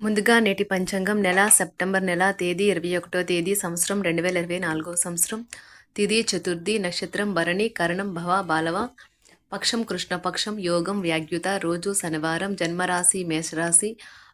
ముందుగా నేటి పంచాంగం నెల సెప్టెంబర్ నెల తేదీ ఇరవై ఒకటో తేదీ సంవత్సరం రెండు వేల ఇరవై నాలుగో సంవత్సరం. తిథి చతుర్థి నక్షత్రం భరణి కరణం భవ బాలవ. పక్షం కృష్ణపక్షం యోగం వ్యాగ్యుత రోజు శనివారం జన్మరాశి మేషరాశి.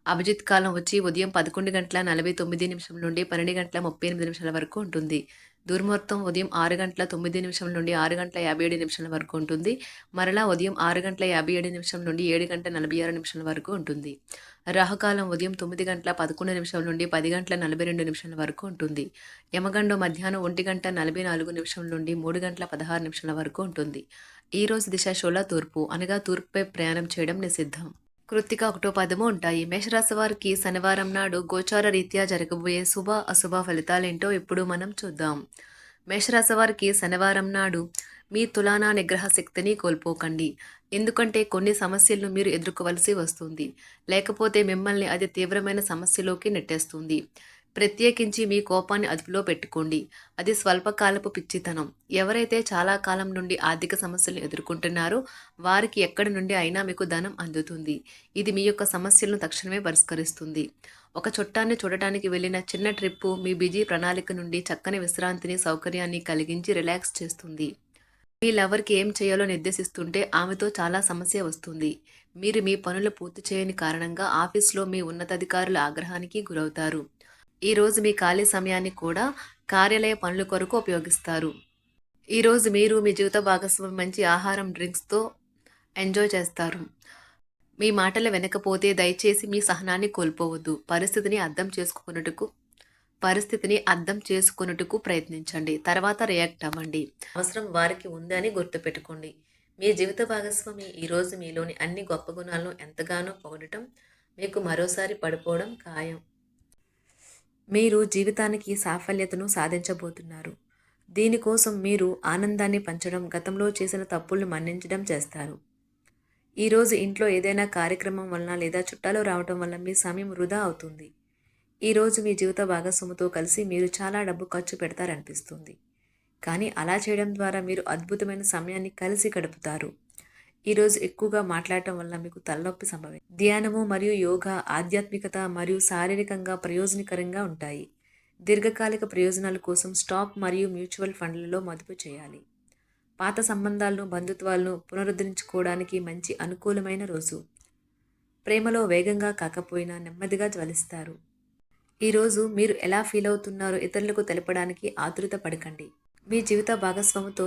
అభిజిత్ కాలం వచ్చి ఉదయం పదకొండు గంటల నలభై తొమ్మిది నిమిషం నుండి పన్నెండు గంటల ముప్పై ఎనిమిది నిమిషాల వరకు ఉంటుంది. దుర్ముహూర్తం ఉదయం ఆరు గంటల తొమ్మిది నిమిషం నుండి ఆరు గంటల యాభై ఏడు నిమిషాల వరకు ఉంటుంది. మరలా ఉదయం ఆరు గంటల యాభై ఏడు నిమిషం నుండి ఏడు గంటల నలభై ఆరు నిమిషాల వరకు ఉంటుంది. రాహుకాలం ఉదయం తొమ్మిది గంటల పదకొండు నిమిషం నుండి పది గంటల నలభై రెండు నిమిషాల వరకు ఉంటుంది. యమగండం మధ్యాహ్నం ఒంటి గంట నలభై నాలుగు నిమిషం నుండి మూడు గంటల పదహారు నిమిషాల వరకు ఉంటుంది. ఈ రోజు దిశ షోల తూర్పు అనగా తూర్పుపై ప్రయాణం చేయడం నిషిద్ధం. కృత్తిక ఒకటో పదము ఉంటాయి. మేషరాశి వారికి శనివారం నాడు గోచార రీత్యా జరగబోయే శుభ అశుభ ఫలితాలేంటో ఇప్పుడు మనం చూద్దాం. మేషరాశి వారికి శనివారం నాడు మీ తులానా నిగ్రహ శక్తిని కోల్పోకండి. ఎందుకంటే కొన్ని సమస్యలను మీరు ఎదుర్కోవలసి వస్తుంది. లేకపోతే మిమ్మల్ని అది తీవ్రమైన సమస్యలోకి నెట్టేస్తుంది. ప్రత్యేకించి మీ కోపాన్ని అదుపులో పెట్టుకోండి. అది స్వల్పకాలపు పిచ్చితనం. ఎవరైతే చాలా కాలం నుండి ఆర్థిక సమస్యలను ఎదుర్కొంటున్నారో వారికి ఎక్కడి నుండి అయినా మీకు ధనం అందుతుంది. ఇది మీ యొక్క సమస్యలను తక్షణమే పరిష్కరిస్తుంది. ఒక చుట్టాన్ని చూడటానికి వెళ్ళిన చిన్న ట్రిప్పు మీ బిజీ ప్రణాళిక నుండి చక్కని విశ్రాంతిని సౌకర్యాన్ని కలిగించి రిలాక్స్ చేస్తుంది. మీ లవర్కి ఏం చేయాలో నిర్దేశిస్తుంటే ఆమెతో చాలా సమస్య వస్తుంది. మీరు మీ పనులు పూర్తి చేయని కారణంగా ఆఫీస్లో మీ ఉన్నతాధికారుల ఆగ్రహానికి గురవుతారు. ఈరోజు మీ ఖాళీ సమయాన్ని కూడా కార్యాలయ పనుల కొరకు ఉపయోగిస్తారు. ఈరోజు మీరు మీ జీవిత భాగస్వామి మంచి ఆహారం డ్రింక్స్తో ఎంజాయ్ చేస్తారు. మీ మాటలు వెనకపోతే దయచేసి మీ సహనాన్ని కోల్పోవద్దు. పరిస్థితిని అర్థం చేసుకున్నట్టుకు పరిస్థితిని అర్థం చేసుకున్నట్టుకు ప్రయత్నించండి. తర్వాత రియాక్ట్ అవ్వండి. అవసరం వారికి ఉందని గుర్తుపెట్టుకోండి. మీ జీవిత భాగస్వామి ఈరోజు మీలోని అన్ని గొప్ప గుణాలను ఎంతగానో పొగడటం మీకు మరోసారి పడిపోవడం ఖాయం. మీరు జీవితానికి సాఫల్యతను సాధించబోతున్నారు. దీనికోసం మీరు ఆనందాన్ని పంచడం గతంలో చేసిన తప్పులను మన్నించడం చేస్తారు. ఈరోజు ఇంట్లో ఏదైనా కార్యక్రమం వలన లేదా చుట్టాలు రావటం వల్ల మీ సమయం వృధా అవుతుంది. ఈరోజు మీ జీవిత భాగస్వామితో కలిసి మీరు చాలా డబ్బు ఖర్చు పెడతారనిపిస్తుంది. కానీ అలా చేయడం ద్వారా మీరు అద్భుతమైన సమయాన్ని కలిసి గడుపుతారు. ఈరోజు ఎక్కువగా మాట్లాడటం వల్ల మీకు తలనొప్పి సంభవం ధ్యానము మరియు యోగా ఆధ్యాత్మికత మరియు శారీరకంగా ప్రయోజనకరంగా ఉంటాయి. దీర్ఘకాలిక ప్రయోజనాల కోసం స్టాక్ మరియు మ్యూచువల్ ఫండ్లలో మదుపు చేయాలి. పాత సంబంధాలను బంధుత్వాలను పునరుద్ధరించుకోవడానికి మంచి అనుకూలమైన రోజు. ప్రేమలో వేగంగా కాకపోయినా నెమ్మదిగా జ్వలిస్తారు. ఈరోజు మీరు ఎలా ఫీల్ అవుతున్నారో ఇతరులకు తెలపడానికి ఆతృత పడకండి. మీ జీవిత భాగస్వామితో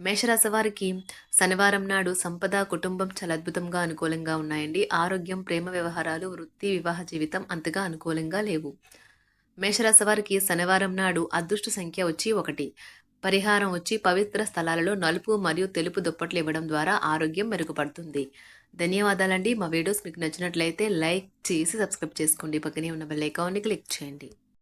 మేషరాశి వారికి శనివారం నాడు సంపద కుటుంబం చాలా అద్భుతంగా అనుకూలంగా ఉన్నాయండి. ఆరోగ్యం ప్రేమ వ్యవహారాలు వృత్తి వివాహ జీవితం అంతగా అనుకూలంగా లేవు. మేషరాశి వారికి శనివారం నాడు అదృష్ట సంఖ్య వచ్చి ఒకటి. పరిహారం వచ్చి పవిత్ర స్థలాలలో నలుపు మరియు తెలుపు దుప్పట్లు ఇవ్వడం ద్వారా ఆరోగ్యం మెరుగుపడుతుంది. ధన్యవాదాలండి. మా వీడియోస్ మీకు నచ్చినట్లయితే లైక్ చేసి సబ్స్క్రైబ్ చేసుకోండి. పక్కనే ఉన్న బెల్ ఐకాన్ని క్లిక్ చేయండి.